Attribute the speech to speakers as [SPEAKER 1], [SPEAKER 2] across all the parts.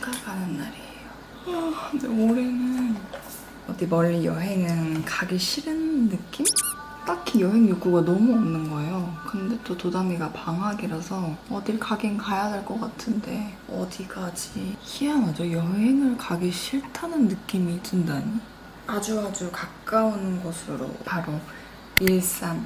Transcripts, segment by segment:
[SPEAKER 1] 가는 날이에요. 아, 근데 올해는 어디 멀리 여행은 가기 싫은 느낌? 딱히 여행 욕구가 너무 없는 거예요. 근데 또 도담이가 방학이라서 어딜 가긴 가야 될 것 같은데 어디 가지? 희한하죠. 여행을 가기 싫다는 느낌이 든다니. 아주 아주 가까운 곳으로 바로 일산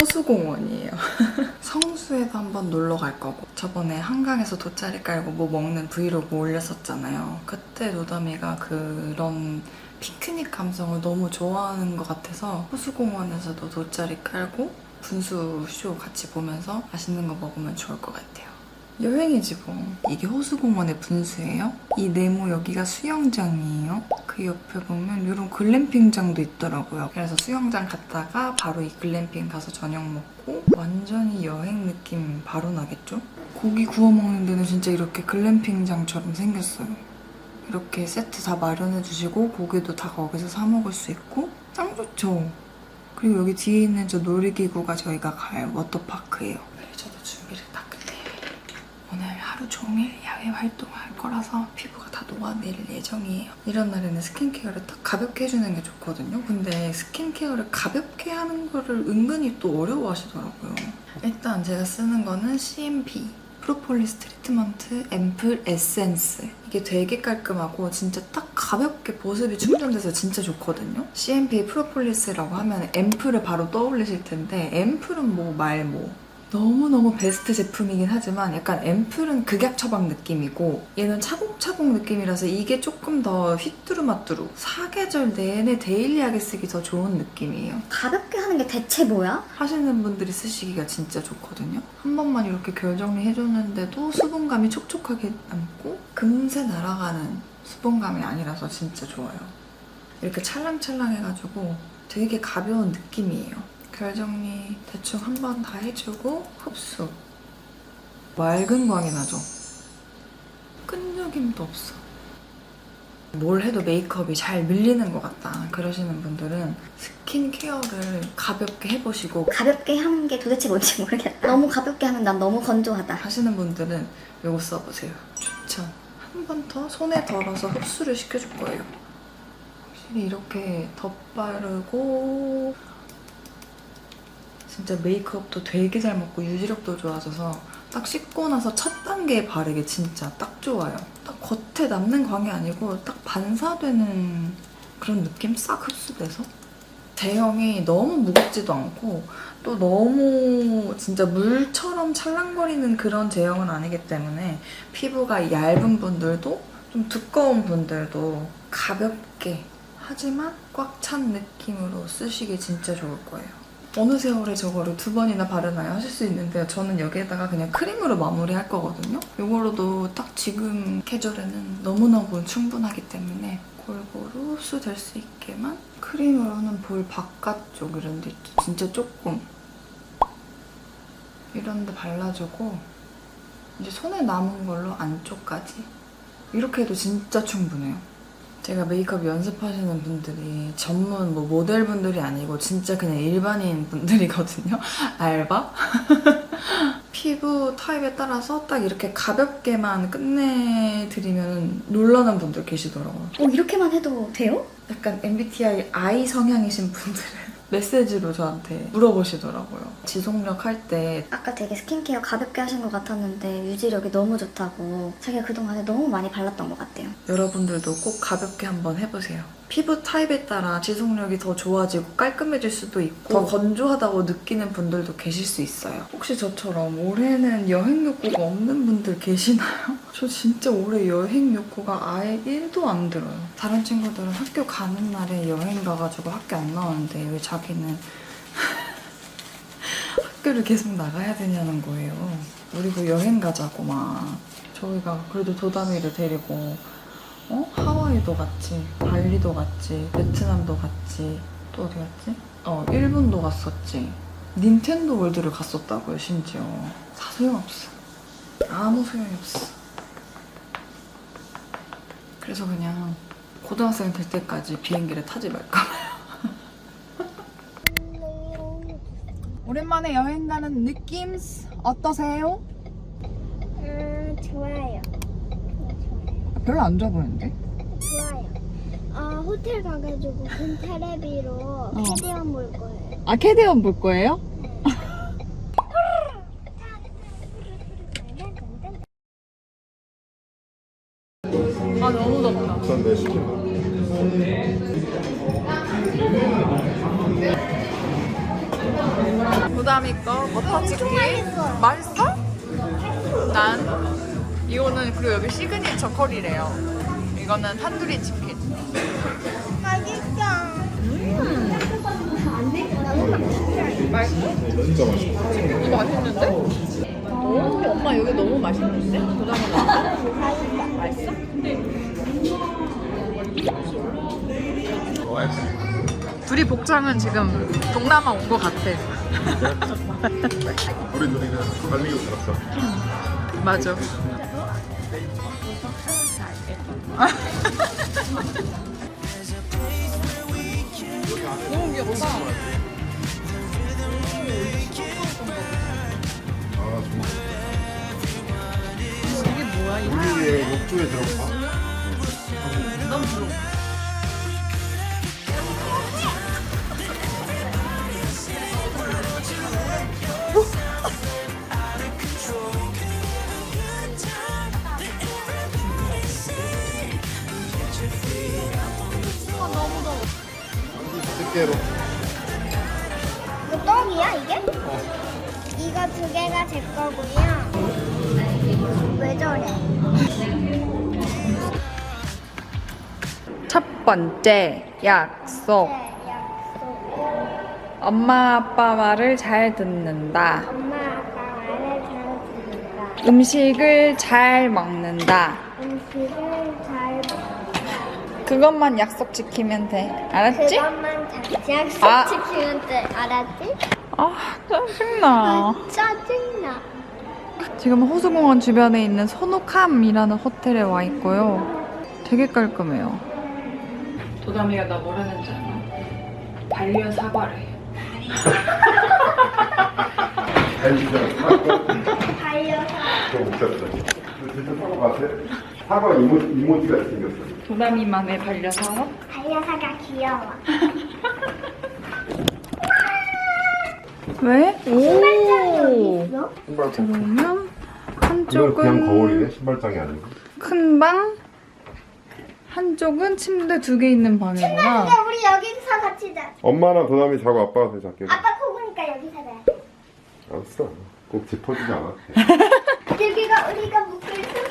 [SPEAKER 1] 호수공원이에요. 성수에도 한번 놀러 갈 거고 저번에 한강에서 돗자리 깔고 뭐 먹는 브이로그 올렸었잖아요. 그때 노담이가 그런 피크닉 감성을 너무 좋아하는 것 같아서 호수공원에서도 돗자리 깔고 분수 쇼 같이 보면서 맛있는 거 먹으면 좋을 것 같아요. 여행이지 뭐. 이게 호수공원의 분수예요. 이 네모 여기가 수영장이에요. 그 옆에 보면 이런 글램핑장도 있더라고요. 그래서 수영장 갔다가 바로 이 글램핑 가서 저녁 먹고 완전히 여행 느낌 바로 나겠죠? 고기 구워 먹는 데는 진짜 이렇게 글램핑장처럼 생겼어요. 이렇게 세트 다 마련해 주시고 고기도 다 거기서 사 먹을 수 있고 짱 좋죠. 그리고 여기 뒤에 있는 저 놀이기구가 저희가 갈 워터파크예요. 저도 준비를 다 끝내요. 오늘 하루 종일 야외 활동할 거라서 피부가 다 녹아내릴 예정이에요. 이런 날에는 스킨케어를 딱 가볍게 해주는 게 좋거든요. 근데 스킨케어를 가볍게 하는 거를 은근히 또 어려워하시더라고요. 일단 제가 쓰는 거는 CMP 프로폴리스 트리트먼트 앰플 에센스 이게 되게 깔끔하고 진짜 딱 가볍게 보습이 충전돼서 진짜 좋거든요 CMP 프로폴리스라고 하면 앰플을 바로 떠올리실 텐데 앰플은 뭐 말뭐 너무너무 베스트 제품이긴 하지만 약간 앰플은 극약 처방 느낌이고 얘는 차곡차곡 느낌이라서 이게 조금 더 휘뚜루마뚜루 사계절 내내 데일리하게 쓰기 더 좋은 느낌이에요
[SPEAKER 2] 가볍게 하는 게 대체 뭐야?
[SPEAKER 1] 하시는 분들이 쓰시기가 진짜 좋거든요. 한 번만 이렇게 결 정리해줬는데도 수분감이 촉촉하게 남고 금세 날아가는 수분감이 아니라서 진짜 좋아요. 이렇게 찰랑찰랑해가지고 되게 가벼운 느낌이에요. 결 정리 대충 한 번 다 해주고 흡수. 맑은 광이 나죠. 끈적임도 없어. 뭘 해도 메이크업이 잘 밀리는 것 같다 그러시는 분들은 스킨케어를 가볍게 해보시고
[SPEAKER 2] 가볍게 하는 게 도대체 뭔지 모르겠다. 너무 가볍게 하면 난 너무 건조하다.
[SPEAKER 1] 하시는 분들은 이거 써보세요. 추천. 한 번 더 손에 덜어서 흡수를 시켜줄 거예요. 확실히 이렇게 덧바르고 진짜 메이크업도 되게 잘 먹고 유지력도 좋아져서 딱 씻고 나서 첫 단계에 바르기 진짜 딱 좋아요. 딱 겉에 남는 광이 아니고 딱 반사되는 그런 느낌 싹 흡수돼서 제형이 너무 무겁지도 않고 또 너무 진짜 물처럼 찰랑거리는 그런 제형은 아니기 때문에 피부가 얇은 분들도 좀 두꺼운 분들도 가볍게 하지만 꽉 찬 느낌으로 쓰시기 진짜 좋을 거예요. 어느 세월에 저거를 두 번이나 바르나요? 하실 수 있는데 저는 여기에다가 그냥 크림으로 마무리할 거거든요. 이거로도 딱 지금 계절에는 너무너무 충분하기 때문에 골고루 흡수될 수 있게만 크림으로는 볼 바깥쪽 이런 데. 진짜 조금 이런 데 발라주고 이제 손에 남은 걸로 안쪽까지 이렇게 해도 진짜 충분해요. 제가 메이크업 연습하시는 분들이 전문 뭐 모델분들이 아니고 진짜 그냥 일반인 분들이거든요. 알바? 피부 타입에 따라서 딱 이렇게 가볍게만 끝내드리면 놀라는 분들 계시더라고요.
[SPEAKER 2] 어, 이렇게만 해도 돼요?
[SPEAKER 1] 약간 MBTI I 성향이신 분들은 메시지로 저한테 물어보시더라고요. 지속력 할 때
[SPEAKER 2] 아까 되게 스킨케어 가볍게 하신 것 같았는데 유지력이 너무 좋다고 자기가 그동안에 너무 많이 발랐던 것 같대요.
[SPEAKER 1] 여러분들도 꼭 가볍게 한번 해보세요. 피부 타입에 따라 지속력이 더 좋아지고 깔끔해질 수도 있고 더 건조하다고 느끼는 분들도 계실 수 있어요. 혹시 저처럼 올해는 여행 욕구가 없는 분들 계시나요? 저 진짜 올해 여행 욕구가 아예 1도 안 들어요. 다른 친구들은 학교 가는 날에 여행 가가지고 학교 안 나오는데 왜 자 기는 학교를 계속 나가야 되냐는 거예요. 우리도 여행 가자고 막. 저희가 그래도 도담이를 데리고 어? 하와이도 갔지, 발리도 갔지, 베트남도 갔지, 또 어디 갔지? 어, 일본도 갔었지. 닌텐도 월드를 갔었다고요, 심지어. 다 소용없어. 아무 소용이 없어. 그래서 그냥 고등학생 될 때까지 비행기를 타지 말까 봐요. 오랜만에 여행 가는 느낌 어떠세요?
[SPEAKER 2] 음, 좋아요.
[SPEAKER 1] 별로 안 좋아 보이는데?
[SPEAKER 2] 좋아요. 어, 호텔 가가지고 큰 테레비로 캐디언 볼 거예요.
[SPEAKER 1] 아 캐대원 볼 거예요? 커리래요. 이거는 탄두리 치킨.
[SPEAKER 3] 진짜 맛있다.
[SPEAKER 1] 이거 맛있는데? 오, 엄마 여기 너무 맛있는데? 부담이 나. 맛있어? 둘이 복장은 지금 동남아 온 것 같아.
[SPEAKER 3] 우리 누리는 달리기 살았어.
[SPEAKER 1] 맞아. 너무 귀엽다.
[SPEAKER 3] 아 정말.
[SPEAKER 1] 이게 뭐야? 이
[SPEAKER 3] 우리의 욕조에 들어가. 집게로.
[SPEAKER 2] 이거 떡이야, 이게? 이거 두 개가 제 거고요. 왜 저래?
[SPEAKER 1] 첫 번째 약속.
[SPEAKER 2] 네, 약속.
[SPEAKER 1] 엄마 아빠 말을 잘 듣는다.
[SPEAKER 2] 엄마, 아빠 말을 잘 듣는다.
[SPEAKER 1] 음식을 잘 먹는다.
[SPEAKER 2] 음식을 잘
[SPEAKER 1] 그것만 약속 지키면 돼. 알았지?
[SPEAKER 2] 그것만 잘 약속
[SPEAKER 1] 아.
[SPEAKER 2] 지키면 돼. 알았지?
[SPEAKER 1] 아, 짜증나.
[SPEAKER 2] 아, 짜증나.
[SPEAKER 1] 지금 호수공원 주변에 있는 선우캄이라는 호텔에 와 있고요. 되게 깔끔해요. 도담이가 나 뭐라는지 알아? 반려 사과래.
[SPEAKER 3] 달리기
[SPEAKER 2] 달려서.
[SPEAKER 3] 좀 웃겼어. 진짜 사과 같아? 사과 이모, 이모지가 생겼어.
[SPEAKER 1] 도담이만의 반려 사과?
[SPEAKER 2] 달려서가 귀여워.
[SPEAKER 1] 왜?
[SPEAKER 2] 신발장이 어디
[SPEAKER 1] 오.
[SPEAKER 2] 있어?
[SPEAKER 3] 신발장.
[SPEAKER 1] 그러면
[SPEAKER 3] 이건
[SPEAKER 1] 한쪽은
[SPEAKER 3] 그냥 거울이네. 신발장이 아니고.
[SPEAKER 1] 큰 방, 한쪽은 침대 두 개 있는 방이구나.
[SPEAKER 2] 근데 우리 여기서 같이 자.
[SPEAKER 3] 엄마랑 도담이 자고 아빠가 더 작게.
[SPEAKER 2] 아빠 코고니까 여기서 자.
[SPEAKER 3] 알았어. 꼭 짚어주지 않아.
[SPEAKER 2] 여기가 우리가 묵을 수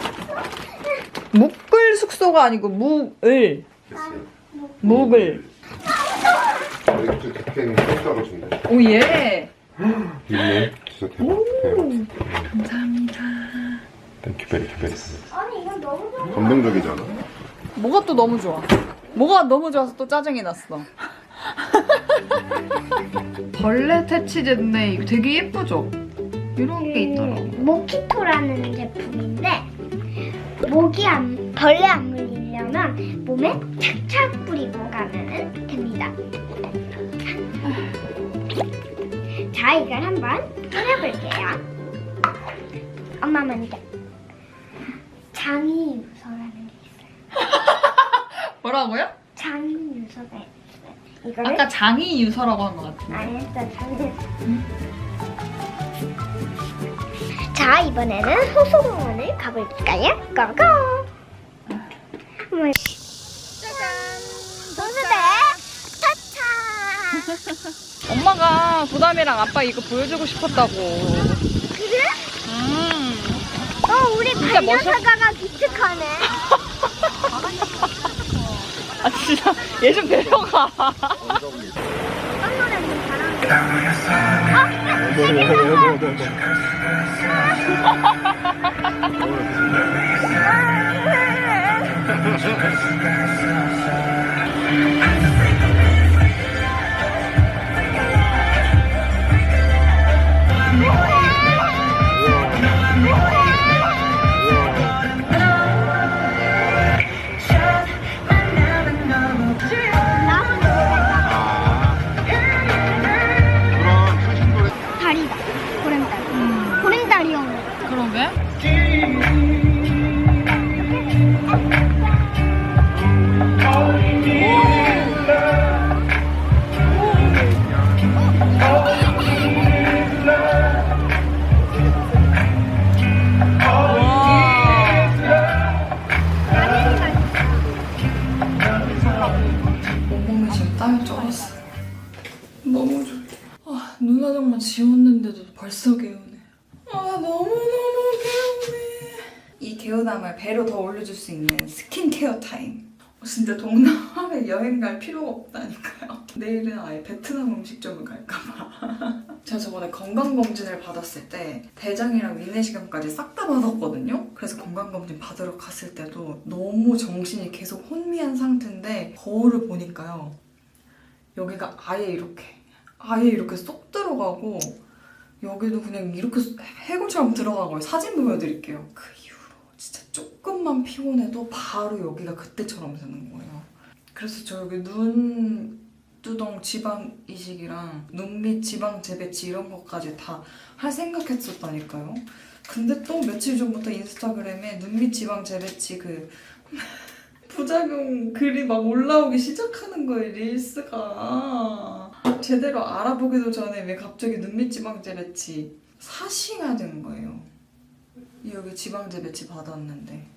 [SPEAKER 1] 묵을 숙소가 아니고 묵을. 묵을.
[SPEAKER 3] 여기 또 객행이 공짜로 준대.
[SPEAKER 1] 오, 예.
[SPEAKER 3] 있네. 진짜 대박. 대박.
[SPEAKER 1] 감사합니다.
[SPEAKER 3] 땡큐 베리 베리.
[SPEAKER 2] 아니 이건 너무 좋아.
[SPEAKER 3] 감동적이잖아.
[SPEAKER 1] 뭐가 또 너무 좋아? 뭐가 너무 좋아서 또 짜증이 났어. 벌레 퇴치제인데 이거 되게 예쁘죠? 이런 게 있더라고.
[SPEAKER 2] 모키토라는 제품인데 모기 안 벌레 안 물리려면 몸에 착착 뿌리고 가면 됩니다. 자 이걸 한번 뿌려볼게요. 엄마 먼저. 장이 유서라는 게 있어요.
[SPEAKER 1] 뭐라고요?
[SPEAKER 2] 장이 유서가 있어요. 이거를
[SPEAKER 1] 아까 장이 유서라고 한 것 같은데.
[SPEAKER 2] 안 했어, 장이. 자 이번에는 호수공원을 가볼까요? 고고! 어머, 짜잔! 호수대 타차!
[SPEAKER 1] 엄마가 부담이랑 아빠 이거 보여주고 싶었다고.
[SPEAKER 2] 그래?
[SPEAKER 1] 음.
[SPEAKER 2] 어 우리
[SPEAKER 1] 진짜
[SPEAKER 2] 반려사과가 기특하네.
[SPEAKER 1] 아 진짜 얘 좀 데려가. I'm sorry. 배로 더 올려줄 수 있는 스킨케어 타임. 어, 진짜 동남아에 여행 갈 필요가 없다니까요. 내일은 아예 베트남 음식점을 갈까봐. 제가 저번에 건강검진을 받았을 때 대장이랑 위내시경까지 싹 다 받았거든요. 그래서 건강검진 받으러 갔을 때도 너무 정신이 계속 혼미한 상태인데 거울을 보니까요. 여기가 아예 이렇게 아예 이렇게 쏙 들어가고 여기도 그냥 이렇게 해골처럼 들어가고요. 사진 보여드릴게요. 그 조금만 피곤해도 바로 여기가 그때처럼 되는 거예요. 그래서 저 여기 눈 두덩 지방 이식이랑 눈 밑 지방 재배치 이런 것까지 다 할 생각했었다니까요. 근데 또 며칠 전부터 인스타그램에 눈 밑 지방 재배치 그 부작용 글이 막 올라오기 시작하는 거예요 릴스가 제대로 알아보기도 전에 왜 갑자기 눈밑 지방 재배치 사시가 된 거예요 여기 지방 재배치 받았는데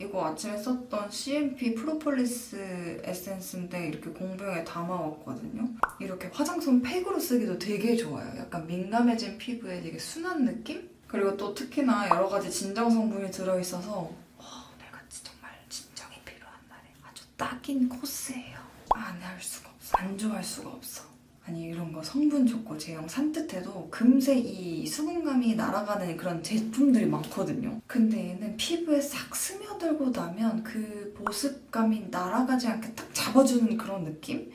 [SPEAKER 1] 이거 아침에 썼던 CMP 프로폴리스 에센스인데 이렇게 공병에 담아왔거든요 이렇게 화장솜 팩으로 쓰기도 되게 좋아요 약간 민감해진 피부에 되게 순한 느낌? 그리고 또 특히나 여러 가지 진정 성분이 들어있어서 와, 오늘같이 정말 진정이 필요한 날에 아주 딱인 코스예요. 안 할 수가 없어. 안 좋아할 수가 없어. 아니 이런 거 성분 좋고 제형 산뜻해도 금세 이 수분감이 날아가는 그런 제품들이 많거든요. 근데 얘는 피부에 싹 스며들고 나면 그 보습감이 날아가지 않게 딱 잡아주는 그런 느낌?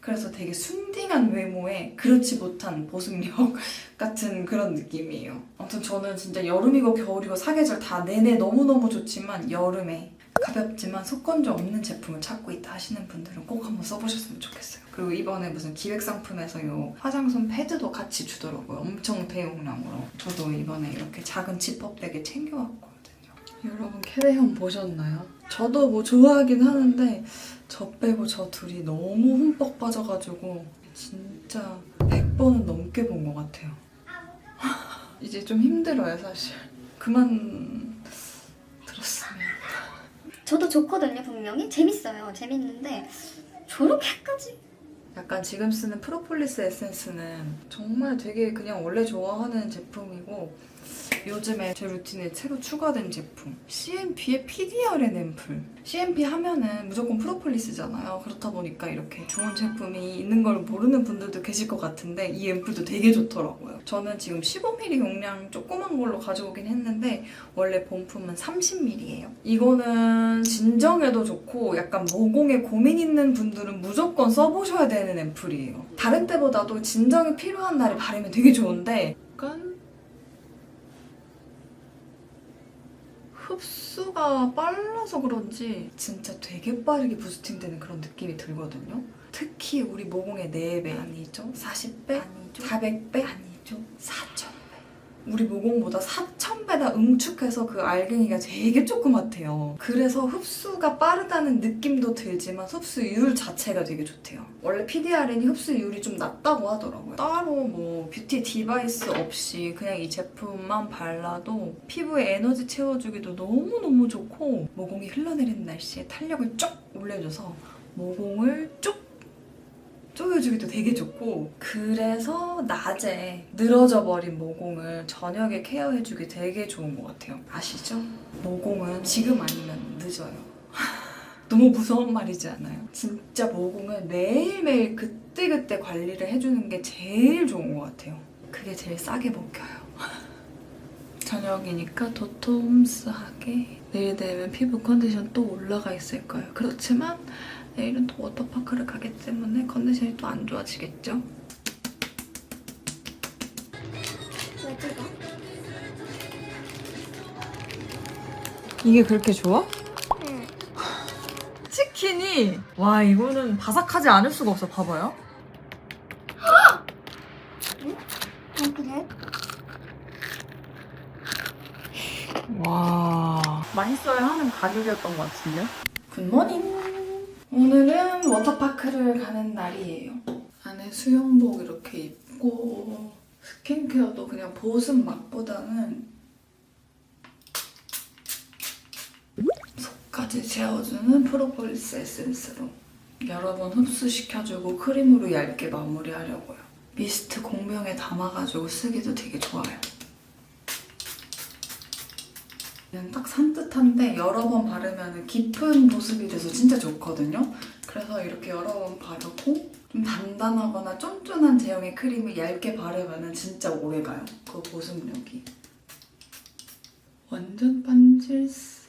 [SPEAKER 1] 그래서 되게 순딩한 외모에 그렇지 못한 보습력 같은 그런 느낌이에요. 아무튼 저는 진짜 여름이고 겨울이고 사계절 다 내내 너무너무 좋지만 여름에 가볍지만 속건조 없는 제품을 찾고 있다 하시는 분들은 꼭 한번 써보셨으면 좋겠어요. 그리고 이번에 무슨 기획 상품에서 요 화장솜 패드도 같이 주더라고요. 엄청 대용량으로. 저도 이번에 이렇게 작은 지퍼백에 챙겨왔거든요. 여러분 캐레형 보셨나요? 저도 뭐 좋아하긴 하는데 저 빼고 저 둘이 너무 흠뻑 빠져가지고 진짜 100번은 넘게 본 것 같아요. 이제 좀 힘들어요 사실. 그만.
[SPEAKER 2] 저도 좋거든요, 분명히. 재밌어요. 재밌는데, 저렇게까지?
[SPEAKER 1] 약간 지금 쓰는 프로폴리스 에센스는 정말 되게 그냥 원래 좋아하는 제품이고 요즘에 제 루틴에 새로 추가된 제품 CMP의 PDRN 앰플. CMP 하면은 무조건 프로폴리스잖아요. 그렇다 보니까 이렇게 좋은 제품이 있는 걸 모르는 분들도 계실 것 같은데 이 앰플도 되게 좋더라고요. 저는 지금 15ml 용량 조그만 걸로 가져오긴 했는데 원래 본품은 30ml예요. 이거는 진정에도 좋고 약간 모공에 고민 있는 분들은 무조건 써보셔야 되는 앰플이에요. 다른 때보다도 진정이 필요한 날에 바르면 되게 좋은데 약간 흡수가 빨라서 그런지 진짜 되게 빠르게 부스팅되는 그런 느낌이 들거든요. 특히 우리 모공의 4배 아니죠? 40배? 아니죠? 400배? 아니죠? 4000배. 우리 모공보다 4000배나 응축해서 그 알갱이가 되게 조그맣대요. 그래서 흡수가 빠르다는 느낌도 들지만 흡수율 자체가 되게 좋대요. 원래 PDRN이 흡수율이 좀 낮다고 하더라고요. 따로 뭐 뷰티 디바이스 없이 그냥 이 제품만 발라도 피부에 에너지 채워주기도 너무너무 좋고 모공이 흘러내리는 날씨에 탄력을 쫙 올려줘서 모공을 쭉 조여주기도 되게 좋고 그래서 낮에 늘어져 버린 모공을 저녁에 케어해주기 되게 좋은 것 같아요. 아시죠? 모공은 지금 아니면 늦어요. 너무 무서운 말이지 않아요? 진짜 모공은 매일매일 그때그때 관리를 해주는 게 제일 좋은 것 같아요. 그게 제일 싸게 먹혀요. 저녁이니까 도톰스하게 내일 되면 피부 컨디션 또 올라가 있을 거예요. 그렇지만 내일은 또 워터파크를 가기 때문에 컨디션이 또 안 좋아지겠죠?
[SPEAKER 2] 왜 찍어?
[SPEAKER 1] 이게 그렇게 좋아?
[SPEAKER 2] 응.
[SPEAKER 1] 치킨이 와 이거는 바삭하지 않을 수가 없어 봐봐요
[SPEAKER 2] 아, 그래?
[SPEAKER 1] 와 맛있어야 하는 가격이었던 것 같은데 굿모닝 오늘은 워터파크를 가는 날이에요 안에 수영복 이렇게 입고 스킨케어도 그냥 보습 막보다는 속까지 채워주는 프로폴리스 에센스로 여러 번 흡수시켜주고 크림으로 얇게 마무리하려고요 미스트 공병에 담아가지고 쓰기도 되게 좋아요. 그냥 딱 산뜻한데 여러 번 바르면 깊은 보습이 돼서 진짜 좋거든요. 그래서 이렇게 여러 번 바르고 좀 단단하거나 쫀쫀한 제형의 크림을 얇게 바르면 진짜 오래가요. 그 보습력이. 완전 반질스.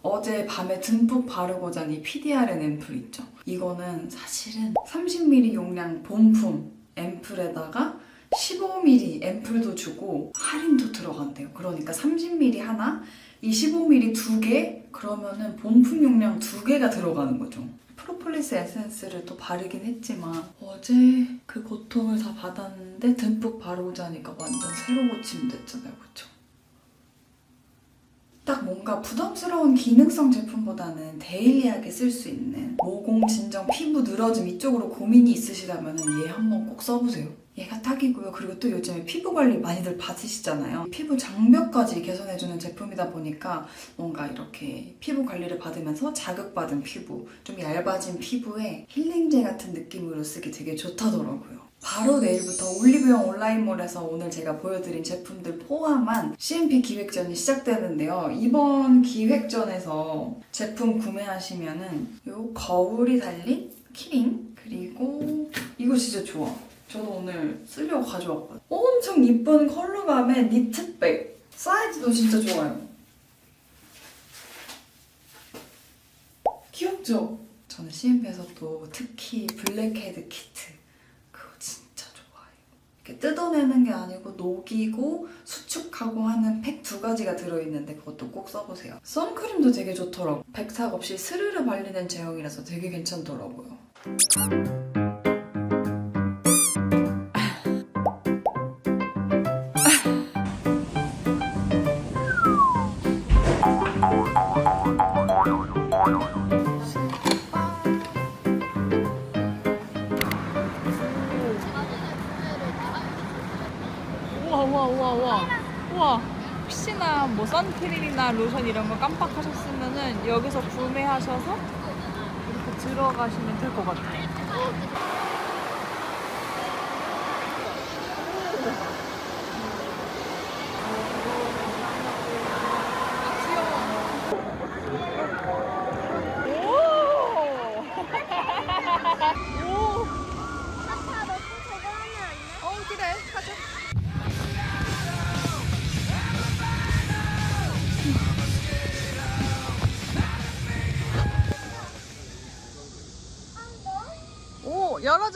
[SPEAKER 1] 어제 밤에 듬뿍 바르고 잔 이 PDRN 앰플 있죠? 이거는 사실은 30ml 용량 본품 앰플에다가 15ml 앰플도 주고 할인도 들어간대요. 그러니까 30ml 하나, 이 15ml 두 개, 그러면은 본품 용량 두 개가 들어가는 거죠. 프로폴리스 에센스를 또 바르긴 했지만 어제 그 고통을 다 받았는데 듬뿍 바르고 자니까 완전 새로 고침 됐잖아요. 그쵸? 딱 뭔가 부담스러운 기능성 제품보다는 데일리하게 쓸 수 있는 모공, 진정, 피부 늘어짐 이쪽으로 고민이 있으시다면 얘 한번 꼭 써보세요. 얘가 딱이고요. 그리고 또 요즘에 피부 관리 많이들 받으시잖아요. 피부 장벽까지 개선해주는 제품이다 보니까 뭔가 이렇게 피부 관리를 받으면서 자극받은 피부, 좀 얇아진 피부에 힐링제 같은 느낌으로 쓰기 되게 좋다더라고요. 바로 내일부터 올리브영 온라인몰에서 오늘 제가 보여드린 제품들 포함한 CMP 기획전이 시작되는데요. 이번 기획전에서 제품 구매하시면은 요 거울이 달린 키링 그리고 이거 진짜 좋아. 저도 오늘 쓰려고 가져왔거든요. 엄청 이쁜 컬러감의 니트백 사이즈도 진짜 좋아요. 귀엽죠? 저는 CMP에서 또 특히 블랙헤드 키트 그거 진짜 좋아해요. 이렇게 뜯어내는 게 아니고 녹이고 수축하고 하는 팩 두 가지가 들어있는데 그것도 꼭 써보세요. 선크림도 되게 좋더라고. 백탁 없이 스르르 발리는 제형이라서 되게 괜찮더라고요.
[SPEAKER 4] 선크림이나 로션 이런 거 깜빡하셨으면은 여기서 구매하셔서 이렇게 들어가시면 될 것 같아요.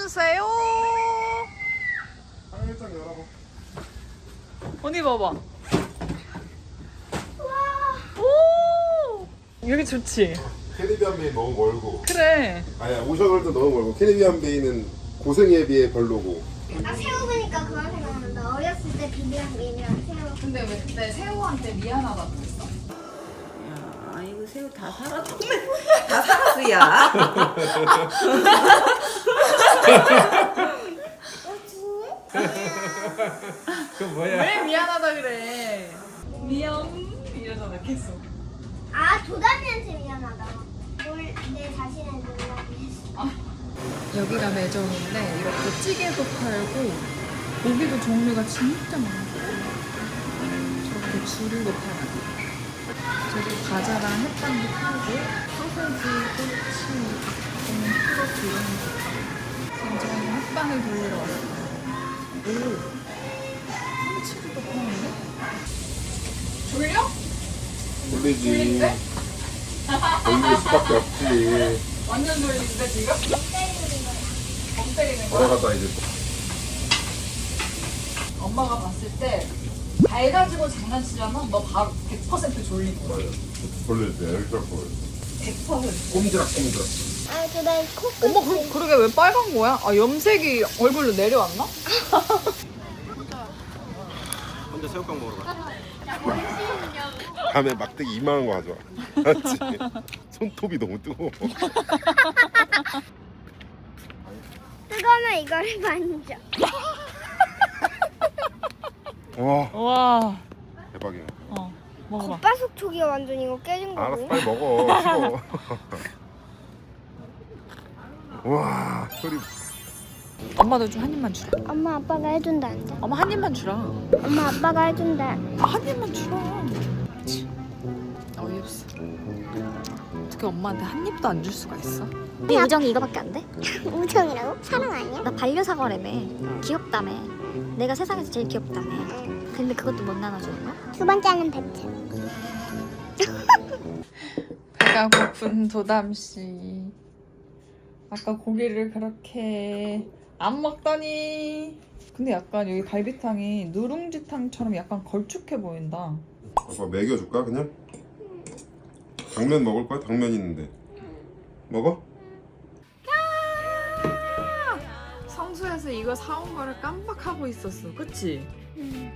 [SPEAKER 4] 주세요.
[SPEAKER 3] 일장 열어봐.
[SPEAKER 4] 언니 봐봐. 오 여기 좋지.
[SPEAKER 3] 캐리비안 베이 너무 멀고.
[SPEAKER 4] 그래.
[SPEAKER 3] 아니야 오션월드 너무 멀고 캐리비안 베이는 고생에 비해 별로고.
[SPEAKER 2] 나 새우 보니까 그런 생각 난다. 어렸을 때 비비랑 미미랑 새우.
[SPEAKER 1] 근데 왜 그때 새우한테 미안하다고 했어?
[SPEAKER 5] 야, 이거 새우 다 살았네. 다 살았어, 야.
[SPEAKER 4] 왜 미안하다 그래? 미안 이러잖아 계속.
[SPEAKER 2] 아 도담이한테 미안하다. 뭘내 자신을 놀라게 했어.
[SPEAKER 1] 여기가 매점인데 이렇게 찌개도 팔고 고기도 종류가 진짜 많아요. 저렇게 주류도 팔아요. 저기 과자랑 햇반도 팔고 소세지, 꼬치, 이런 것도 팔고 지금 저희는 햇반을 돌리러 왔어요. 오! 참치도 파는데? 졸려?
[SPEAKER 3] 돌리지. 돌릴 수밖에 없지.
[SPEAKER 1] 완전 졸리는데 지금? 멍 때리는 거야?
[SPEAKER 3] 걸어갔다 이제 또.
[SPEAKER 1] 엄마가 봤을 때 밝아지고 장난치잖아? 너 바로 100% 졸린 거야.
[SPEAKER 3] 돌릴 때딱 보여.
[SPEAKER 1] 100%.
[SPEAKER 3] 꼼지락 꼼지락.
[SPEAKER 2] 아 도담이 코끝.
[SPEAKER 4] 어머 그, 그러게 왜 빨간 거야? 아 염색이 얼굴로 내려왔나?
[SPEAKER 6] 혼자 새우깡 먹으러 가.
[SPEAKER 3] 다음에 막대기 이만한 거 가져와. 알았지? 손톱이 너무 뜨거워.
[SPEAKER 2] 뜨거면 이걸 만져.
[SPEAKER 3] 와
[SPEAKER 4] 와.
[SPEAKER 3] 대박이야.
[SPEAKER 4] 어 먹어봐.
[SPEAKER 2] 겉바속 촉이야 완전 이거 깨진 거고.
[SPEAKER 3] 알았어 빨리 먹어. 식어. 와 소리.
[SPEAKER 4] 엄마도 좀 한 입만 주라.
[SPEAKER 2] 엄마 아빠가 해준다는데.
[SPEAKER 4] 엄마 한 입만 주라.
[SPEAKER 2] 엄마 아빠가 해준대.
[SPEAKER 4] 한 입만 주라. 치. 어이없어. 어떻게 엄마한테 한 입도 안 줄 수가 있어?
[SPEAKER 7] 우리 우정이 이거밖에 안 돼?
[SPEAKER 2] 우정이라고? 사랑 아니야?
[SPEAKER 7] 나 반려사과라며 귀엽다며 내가 세상에서 제일 귀엽다며 근데 그것도 못 나눠주는 거야?
[SPEAKER 2] 두 번째는 배트.
[SPEAKER 1] 배가 고픈 도담 씨. 아까 고기를 그렇게 안 먹더니. 근데 약간 여기 갈비탕이 누룽지탕처럼 약간 걸쭉해 보인다.
[SPEAKER 3] 아빠 먹여줄까 그냥? 당면 먹을 거야? 당면 있는데 먹어?
[SPEAKER 1] 성수에서 이거 사온 거를 깜빡하고 있었어. 그치?
[SPEAKER 2] 음.